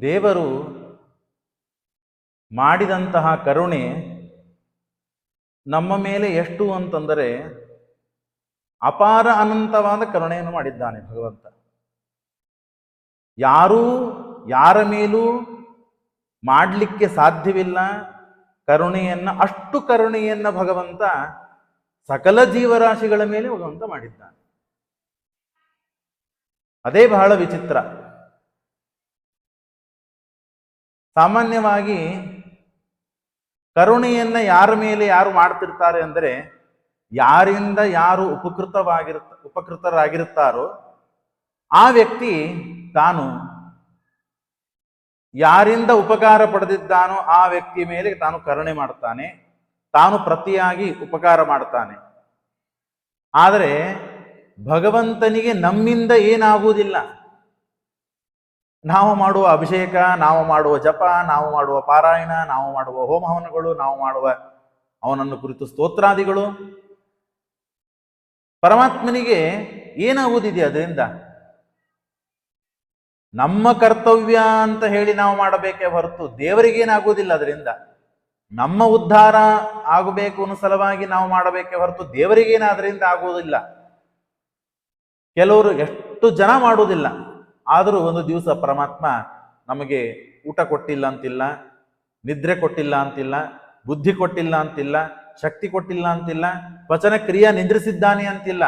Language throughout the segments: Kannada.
ದೇವರು ಮಾಡಿದಂತಹ ಕರುಣೆ ನಮ್ಮ ಮೇಲೆ ಎಷ್ಟು ಅಂತಂದರೆ ಅಪಾರ ಅನಂತವಾದ ಕರುಣೆಯನ್ನು ಮಾಡಿದ್ದಾನೆ ಭಗವಂತ. ಯಾರೂ ಯಾರ ಮೇಲೂ ಮಾಡಲಿಕ್ಕೆ ಸಾಧ್ಯವಿಲ್ಲ, ಕರುಣೆಯನ್ನ, ಅಷ್ಟು ಕರುಣೆಯನ್ನ ಭಗವಂತ ಸಕಲ ಜೀವರಾಶಿಗಳ ಮೇಲೆ ಭಗವಂತ ಮಾಡಿದ್ದಾನೆ. ಅದೇ ಬಹಳ ವಿಚಿತ್ರ. ಸಾಮಾನ್ಯವಾಗಿ ಕರುಣೆಯನ್ನ ಯಾರ ಮೇಲೆ ಯಾರು ಮಾಡ್ತಿರ್ತಾರೆ ಅಂದರೆ ಯಾರಿಂದ ಯಾರು ಉಪಕೃತವಾಗಿರುತ್ತ ಉಪಕೃತರಾಗಿರುತ್ತಾರೋ ಆ ವ್ಯಕ್ತಿ ತಾನು ಯಾರಿಂದ ಉಪಕಾರ ಪಡೆದಿದ್ದಾನೋ ಆ ವ್ಯಕ್ತಿ ಮೇಲೆ ತಾನು ಕರುಣೆ ಮಾಡ್ತಾನೆ, ತಾನು ಪ್ರತಿಯಾಗಿ ಉಪಕಾರ ಮಾಡ್ತಾನೆ. ಆದರೆ ಭಗವಂತನಿಗೆ ನಮ್ಮಿಂದ ಏನಾಗುವುದಿಲ್ಲ. ನಾವು ಮಾಡುವ ಅಭಿಷೇಕ, ನಾವು ಮಾಡುವ ಜಪ, ನಾವು ಮಾಡುವ ಪಾರಾಯಣ, ನಾವು ಮಾಡುವ ಹೋಮ ಹವನಗಳು ನಾವು ಮಾಡುವ ಅವನನ್ನು ಕುರಿತು ಸ್ತೋತ್ರಾದಿಗಳು. ಪರಮಾತ್ಮನಿಗೆ ಏನಾಗುವುದಿದೆ ಅದರಿಂದ? ನಮ್ಮ ಕರ್ತವ್ಯ ಅಂತ ಹೇಳಿ ನಾವು ಮಾಡಬೇಕೇ ಹೊರತು ದೇವರಿಗೇನಾಗುವುದಿಲ್ಲ ಅದರಿಂದ. ನಮ್ಮ ಉದ್ಧಾರ ಆಗಬೇಕು ಅನ್ನೋ ಸಲುವಾಗಿ ನಾವು ಮಾಡಬೇಕೇ ಹೊರತು ದೇವರಿಗೇನ ಅದರಿಂದ ಆಗುವುದಿಲ್ಲ. ಕೆಲವರು ಎಷ್ಟು ಜನ ಮಾಡುವುದಿಲ್ಲ. ಆದರೂ ಒಂದು ದಿವಸ ಪರಮಾತ್ಮ ನಮಗೆ ಊಟ ಕೊಟ್ಟಿಲ್ಲ ಅಂತಿಲ್ಲ, ನಿದ್ರೆ ಕೊಟ್ಟಿಲ್ಲ ಅಂತಿಲ್ಲ, ಬುದ್ಧಿ ಕೊಟ್ಟಿಲ್ಲ ಅಂತಿಲ್ಲ, ಶಕ್ತಿ ಕೊಟ್ಟಿಲ್ಲ ಅಂತಿಲ್ಲ, ವಚನ ಕ್ರಿಯೆ ನಿಂದ್ರಿಸಿದ್ದಾನೆ ಅಂತಿಲ್ಲ.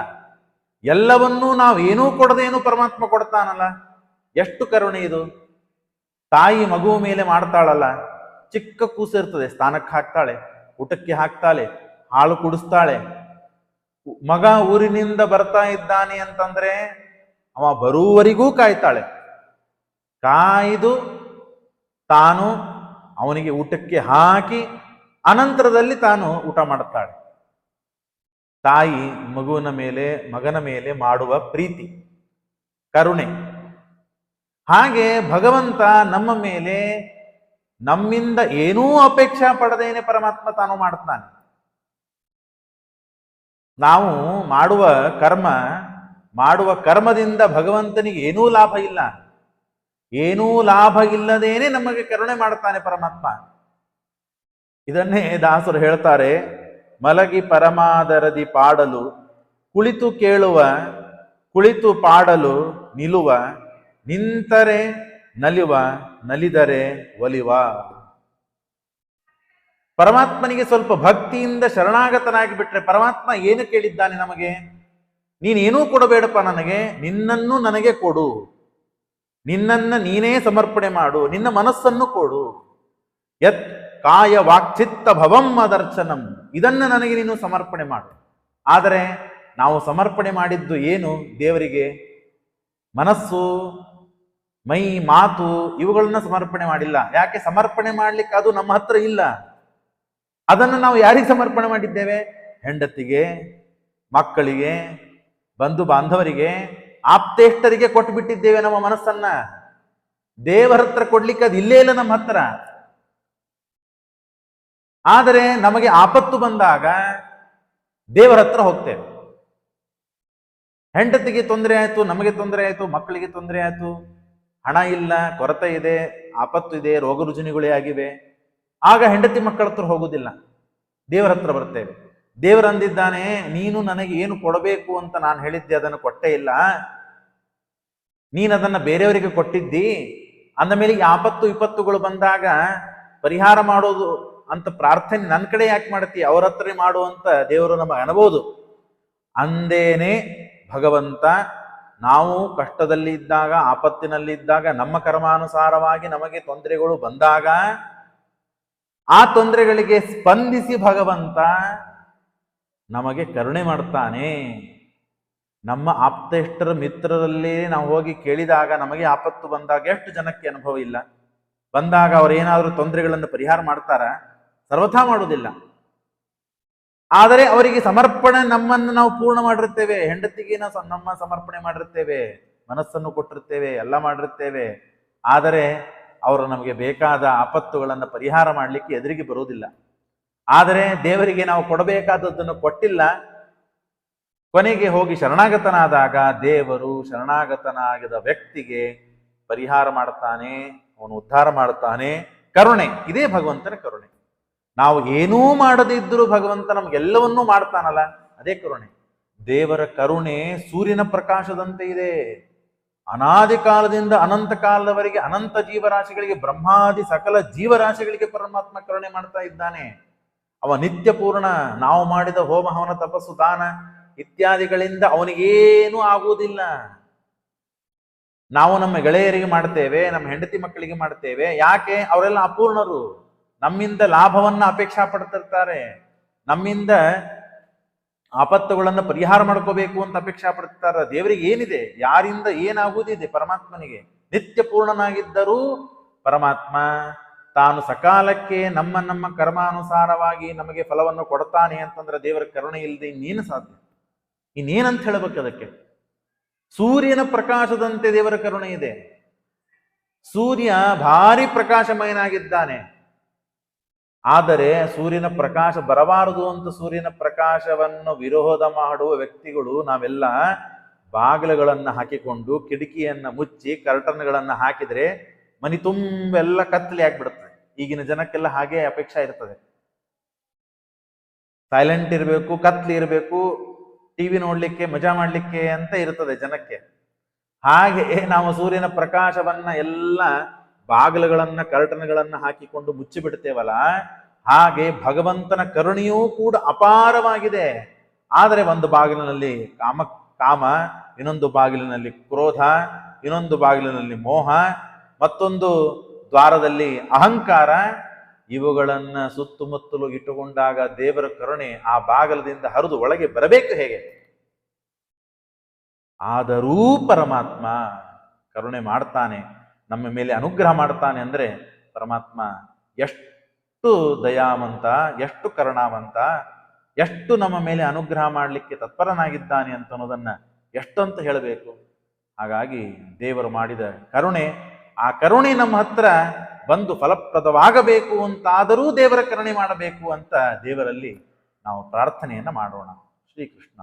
ಎಲ್ಲವನ್ನೂ ನಾವು ಏನೂ ಕೊಡದೇನು ಪರಮಾತ್ಮ ಕೊಡ್ತಾನಲ್ಲ. ಎಷ್ಟು ಕರುಣೆ ಇದು. ತಾಯಿ ಮಗುವ ಮೇಲೆ ಮಾಡ್ತಾಳಲ್ಲ. ಚಿಕ್ಕ ಕೂಸಿರ್ತದೆ ಸ್ಥಾನಕ್ಕೆ ಹಾಕ್ತಾಳೆ, ಊಟಕ್ಕೆ ಹಾಕ್ತಾಳೆ ಹಾಳು ಕುಡಿಸ್ತಾಳೆ. ಮಗ ಊರಿನಿಂದ ಬರ್ತಾ ಇದ್ದಾನೆ ಅಂತಂದ್ರೆ ಅವ ಬರುವವರೆಗೂ ಕಾಯ್ತಾಳೆ. ಕಾಯ್ದು ತಾನು ಅವನಿಗೆ ಊಟಕ್ಕೆ ಹಾಕಿ ಅನಂತರದಲ್ಲಿ ತಾನು ಊಟ ಮಾಡುತ್ತಾಳೆ. ತಾಯಿ ಮಗುವಿನ ಮೇಲೆ, ಮಗನ ಮೇಲೆ ಮಾಡುವ ಪ್ರೀತಿ, ಕರುಣೆ. ಹಾಗೆ ಭಗವಂತ ನಮ್ಮ ಮೇಲೆ ನಮ್ಮಿಂದ ಏನೂ ಅಪೇಕ್ಷಾ ಪಡೆದೇನೆ ಪರಮಾತ್ಮ ತಾನು ಮಾಡ್ತಾನೆ ನಾವು ಮಾಡುವ ಕರ್ಮ ಮಾಡುವ ಕರ್ಮದಿಂದ ಭಗವಂತನಿಗೆ ಏನೂ ಲಾಭ ಇಲ್ಲ. ಏನೂ ಲಾಭ ಇಲ್ಲದೇನೆ ನಮಗೆ ಕರುಣೆ ಮಾಡುತ್ತಾನೆ ಪರಮಾತ್ಮ. ಇದನ್ನೇ ದಾಸರು ಹೇಳ್ತಾರೆ, ಮಲಗಿ ಪರಮಾದರದಿ ಪಾಡಲು, ಕುಳಿತು ಕೇಳುವ, ಕುಳಿತು ಪಾಡಲು ನಿಲುವ, ನಿಂತರೆ ನಲಿವ, ನಲಿದರೆ ಒಲಿವ. ಪರಮಾತ್ಮನಿಗೆ ಸ್ವಲ್ಪ ಭಕ್ತಿಯಿಂದ ಶರಣಾಗತನಾಗಿ ಬಿಟ್ರೆ ಪರಮಾತ್ಮ ಏನು ಕೇಳಿದ್ದಾನೆ ನಮಗೆ? ನೀನೇನೂ ಕೊಡಬೇಡಪ್ಪ ನನಗೆ, ನಿನ್ನನ್ನು ನನಗೆ ಕೊಡು. ನಿನ್ನನ್ನ ನೀನೇ ಸಮರ್ಪಣೆ ಮಾಡು, ನಿನ್ನ ಮನಸ್ಸನ್ನು ಕೊಡು. ಯತ್ ಕಾಯ ವಾಕ್ಚಿತ್ತ ಭವಂ ಅದರ್ಚನಂ, ಇದನ್ನು ನನಗೆ ನೀನು ಸಮರ್ಪಣೆ ಮಾಡು. ಆದರೆ ನಾವು ಸಮರ್ಪಣೆ ಮಾಡಿದ್ದು ಏನು? ದೇವರಿಗೆ ಮನಸ್ಸು, ಮೈ, ಮಾತು ಇವುಗಳನ್ನ ಸಮರ್ಪಣೆ ಮಾಡಿಲ್ಲ. ಯಾಕೆ ಸಮರ್ಪಣೆ ಮಾಡ್ಲಿಕ್ಕೆ ಅದು ನಮ್ಮ ಹತ್ರ ಇಲ್ಲ? ಅದನ್ನು ನಾವು ಯಾರಿಗೆ ಸಮರ್ಪಣೆ ಮಾಡಿದ್ದೇವೆ? ಹೆಂಡತಿಗೆ, ಮಕ್ಕಳಿಗೆ ಬಂಧು ಬಾಂಧವರಿಗೆ ಆಪ್ತೇಷ್ಟರಿಗೆ ಕೊಟ್ಟು ಬಿಟ್ಟಿದ್ದೇವೆ ನಮ್ಮ ಮನಸ್ಸನ್ನ. ದೇವರ ಹತ್ರ ಕೊಡ್ಲಿಕ್ಕೆ ಅದು ಇಲ್ಲೇ ಇಲ್ಲ ನಮ್ಮ ಹತ್ರ. ಆದರೆ ನಮಗೆ ಆಪತ್ತು ಬಂದಾಗ ದೇವರ ಹತ್ರ ಹೋಗ್ತೇವೆ. ಹೆಂಡತಿಗೆ ತೊಂದರೆ ಆಯಿತು, ನಮಗೆ ತೊಂದರೆ ಆಯಿತು, ಮಕ್ಕಳಿಗೆ ತೊಂದರೆ ಆಯಿತು, ಹಣ ಇಲ್ಲ, ಕೊರತೆ ಇದೆ, ಆಪತ್ತು ಇದೆ, ರೋಗ ರುಜಿನಿಗಳೇ ಆಗಿವೆ. ಆಗ ಹೆಂಡತಿ ಮಕ್ಕಳ ಹತ್ರ ಹೋಗುವುದಿಲ್ಲ. ದೇವರ ಹತ್ರ ಬರ್ತೇವೆ. ದೇವರು ಅಂದಿದ್ದಾನೆ, ನೀನು ನನಗೆ ಏನು ಕೊಡಬೇಕು ಅಂತ ನಾನು ಹೇಳಿದ್ದೆ, ಅದನ್ನು ಕೊಟ್ಟೇ ಇಲ್ಲ. ನೀನು ಅದನ್ನು ಬೇರೆಯವರಿಗೆ ಕೊಟ್ಟಿದ್ದಿ. ಅಂದ ಮೇಲೆ ಈ ಆಪತ್ತು ವಿಪತ್ತುಗಳು ಬಂದಾಗ ಪರಿಹಾರ ಮಾಡೋದು ಅಂತ ಪ್ರಾರ್ಥನೆ ನನ್ನ ಕಡೆ ಯಾಕೆ ಮಾಡ್ತೀಯ ಅವ್ರ ಹತ್ರ ಮಾಡು ಅಂತ ದೇವರು ನಮಗೆ ಅನ್ಬೋದು. ಅಂದೇನೆ ಭಗವಂತ, ನಾವು ಕಷ್ಟದಲ್ಲಿ ಇದ್ದಾಗ, ಆಪತ್ತಿನಲ್ಲಿ ಇದ್ದಾಗ, ನಮ್ಮ ಕರ್ಮಾನುಸಾರವಾಗಿ ನಮಗೆ ತೊಂದರೆಗಳು ಬಂದಾಗ, ಆ ತೊಂದರೆಗಳಿಗೆ ಸ್ಪಂದಿಸಿ ಭಗವಂತ ನಮಗೆ ಕರುಣೆ ಮಾಡ್ತಾನೆ ನಮ್ಮ ಆಪ್ತೇಷ್ಟರ ಮಿತ್ರರಲ್ಲಿ ನಾವು ಹೋಗಿ ಕೇಳಿದಾಗ ನಮಗೆ ಆಪತ್ತು ಬಂದಾಗ ಎಷ್ಟು ಜನಕ್ಕೆ ಅನುಭವ ಇಲ್ಲ. ಬಂದಾಗ ಅವರೇನಾದರೂ ತೊಂದರೆಗಳನ್ನು ಪರಿಹಾರ ಮಾಡ್ತಾರ? ಸರ್ವಥಾ ಮಾಡುವುದಿಲ್ಲ. ಆದರೆ ಅವರಿಗೆ ಸಮರ್ಪಣೆ ನಮ್ಮನ್ನು ನಾವು ಪೂರ್ಣ ಮಾಡಿರ್ತೇವೆ ಹೆಂಡತಿಗೆ ನಮ್ಮ ಸಮರ್ಪಣೆ ಮಾಡಿರ್ತೇವೆ ಮನಸ್ಸನ್ನು ಕೊಟ್ಟಿರ್ತೇವೆ ಎಲ್ಲ ಮಾಡಿರ್ತೇವೆ ಆದರೆ ಅವರು ನಮಗೆ ಬೇಕಾದ ಆಪತ್ತುಗಳನ್ನು ಪರಿಹಾರ ಮಾಡಲಿಕ್ಕೆ ಎದುರಿಗೆ ಬರುವುದಿಲ್ಲ. ಆದರೆ ದೇವರಿಗೆ ನಾವು ಕೊಡಬೇಕಾದದ್ದನ್ನು ಕೊಟ್ಟಿಲ್ಲ. ಕೊನೆಗೆ ಹೋಗಿ ಶರಣಾಗತನಾದಾಗ ದೇವರು ಶರಣಾಗತನಾಗದ ವ್ಯಕ್ತಿಗೆ ಪರಿಹಾರ ಮಾಡ್ತಾನೆ ಅವನು ಉದ್ಧಾರ ಮಾಡ್ತಾನೆ ಕರುಣೆ, ಇದೇ ಭಗವಂತನ ಕರುಣೆ. ನಾವು ಏನೂ ಮಾಡದಿದ್ದರೂ ಭಗವಂತ ನಮಗೆಲ್ಲವನ್ನೂ ಮಾಡ್ತಾನಲ್ಲ, ಅದೇ ಕರುಣೆ. ದೇವರ ಕರುಣೆ ಸೂರ್ಯನ ಪ್ರಕಾಶದಂತೆ ಇದೆ. ಅನಾದಿ ಕಾಲದಿಂದ ಅನಂತ ಕಾಲದವರೆಗೆ ಅನಂತ ಜೀವರಾಶಿಗಳಿಗೆ ಬ್ರಹ್ಮಾದಿ ಸಕಲ ಜೀವರಾಶಿಗಳಿಗೆ ಪರಮಾತ್ಮ ಕರುಣೆ ಮಾಡ್ತಾ ಇದ್ದಾನೆ. ಅವ ನಿತ್ಯಪೂರ್ಣ ನಾವು ಮಾಡಿದ ಹೋಮ ಹವನ ತಪಸ್ಸು ದಾನ ಇತ್ಯಾದಿಗಳಿಂದ ಅವನಿಗೇನೂ ಆಗುವುದಿಲ್ಲ. ನಾವು ನಮ್ಮ ಗೆಳೆಯರಿಗೆ ಮಾಡ್ತೇವೆ, ನಮ್ಮ ಹೆಂಡತಿ ಮಕ್ಕಳಿಗೆ ಮಾಡ್ತೇವೆ, ಯಾಕೆ? ಅವರೆಲ್ಲ ಅಪೂರ್ಣರು. ನಮ್ಮಿಂದ ಲಾಭವನ್ನ ಅಪೇಕ್ಷಾ ಪಡ್ತಿರ್ತಾರೆ. ನಮ್ಮಿಂದ ಆಪತ್ತುಗಳನ್ನು ಪರಿಹಾರ ಮಾಡ್ಕೋಬೇಕು ಅಂತ ಅಪೇಕ್ಷಾ ಪಡ್ತಾರೆ ದೇವರಿಗೆ ಏನಿದೆ? ಯಾರಿಂದ ಏನಾಗುವುದಿದೆ? ಪರಮಾತ್ಮನಿಗೆ. ನಿತ್ಯ ಪೂರ್ಣನಾಗಿದ್ದರೂ ಪರಮಾತ್ಮ ತಾನು ಸಕಾಲಕ್ಕೆ ನಮ್ಮ ನಮ್ಮ ಕರ್ಮಾನುಸಾರವಾಗಿ ನಮಗೆ ಫಲವನ್ನು ಕೊಡ್ತಾನೆ ಅಂತಂದ್ರೆ ದೇವರ ಕರುಣೆ ಇಲ್ಲದೆ ಇನ್ನೇನು ಸಾಧ್ಯ? ಇನ್ನೇನಂತ ಹೇಳಬೇಕು ಅದಕ್ಕೆ? ಸೂರ್ಯನ ಪ್ರಕಾಶದಂತೆ ದೇವರ ಕರುಣೆ ಇದೆ. ಸೂರ್ಯ ಭಾರಿ ಪ್ರಕಾಶಮಯನಾಗಿದ್ದಾನೆ. ಆದರೆ ಸೂರ್ಯನ ಪ್ರಕಾಶ ಬರಬಾರದು ಅಂತ ಸೂರ್ಯನ ಪ್ರಕಾಶವನ್ನು ವಿರೋಧ ಮಾಡುವ ವ್ಯಕ್ತಿಗಳು ನಾವೆಲ್ಲ ಬಾಗಿಲುಗಳನ್ನ ಹಾಕಿಕೊಂಡು ಕಿಟಕಿಯನ್ನ ಮುಚ್ಚಿ ಕರ್ಟನ್ಗಳನ್ನ ಹಾಕಿದ್ರೆ ಮನಿ ತುಂಬೆಲ್ಲ ಕತ್ತಲೆ ಆಗ್ಬಿಡುತ್ತೆ. ಈಗಿನ ಜನಕ್ಕೆಲ್ಲ ಹಾಗೆ ಅಪೇಕ್ಷೆ ಇರ್ತದೆ. ಸೈಲೆಂಟ್ ಇರಬೇಕು, ಕತ್ಲಿ ಇರಬೇಕು ಟಿವಿ ನೋಡ್ಲಿಕ್ಕೆ, ಮಜಾ ಮಾಡ್ಲಿಕ್ಕೆ ಅಂತ ಇರ್ತದೆ ಜನಕ್ಕೆ. ಹಾಗೆ ನಾವು ಸೂರ್ಯನ ಪ್ರಕಾಶವನ್ನ ಎಲ್ಲ ಬಾಗಿಲುಗಳನ್ನ ಕರ್ಟನ್ಗಳನ್ನ ಹಾಕಿಕೊಂಡು ಮುಚ್ಚಿ ಬಿಡ್ತೇವಲ್ಲ, ಹಾಗೆ ಭಗವಂತನ ಕರುಣೆಯೂ ಕೂಡ ಅಪಾರವಾಗಿದೆ. ಆದರೆ ಒಂದು ಬಾಗಿಲಿನಲ್ಲಿ ಕಾಮ ಕಾಮ, ಇನ್ನೊಂದು ಬಾಗಿಲಿನಲ್ಲಿ ಕ್ರೋಧ, ಇನ್ನೊಂದು ಬಾಗಿಲಿನಲ್ಲಿ ಮೋಹ, ಮತ್ತೊಂದು ದ್ವಾರದಲ್ಲಿ ಅಹಂಕಾರ, ಇವುಗಳನ್ನ ಸುತ್ತಮುತ್ತಲು ಇಟ್ಟುಕೊಂಡಾಗ ದೇವರ ಕರುಣೆ ಆ ಬಾಗಲದಿಂದ ಹರಿದು ಒಳಗೆ ಬರಬೇಕು ಹೇಗೆ? ಆದರೂ ಪರಮಾತ್ಮ ಕರುಣೆ ಮಾಡ್ತಾನೆ, ನಮ್ಮ ಮೇಲೆ ಅನುಗ್ರಹ ಮಾಡ್ತಾನೆ ಅಂದ್ರೆ ಪರಮಾತ್ಮ ಎಷ್ಟು ದಯಾವಂತ, ಎಷ್ಟು ಕರುಣಾವಂತ, ಎಷ್ಟು ನಮ್ಮ ಮೇಲೆ ಅನುಗ್ರಹ ಮಾಡಲಿಕ್ಕೆ ತತ್ಪರನಾಗಿದ್ದಾನೆ ಅಂತ ಅನ್ನೋದನ್ನ ಎಷ್ಟಂತ ಹೇಳಬೇಕು? ಹಾಗಾಗಿ ದೇವರು ಮಾಡಿದ ಕರುಣೆ ಆ ಕರುಣೆ ನಮ್ಮ ಹತ್ರ ಬಂದು ಫಲಪ್ರದವಾಗಬೇಕು ಅಂತಾದರೂ ದೇವರ ಕರುಣೆ ಮಾಡಬೇಕು ಅಂತ ದೇವರಲ್ಲಿ ನಾವು ಪ್ರಾರ್ಥನೆಯನ್ನು ಮಾಡೋಣ. ಶ್ರೀಕೃಷ್ಣ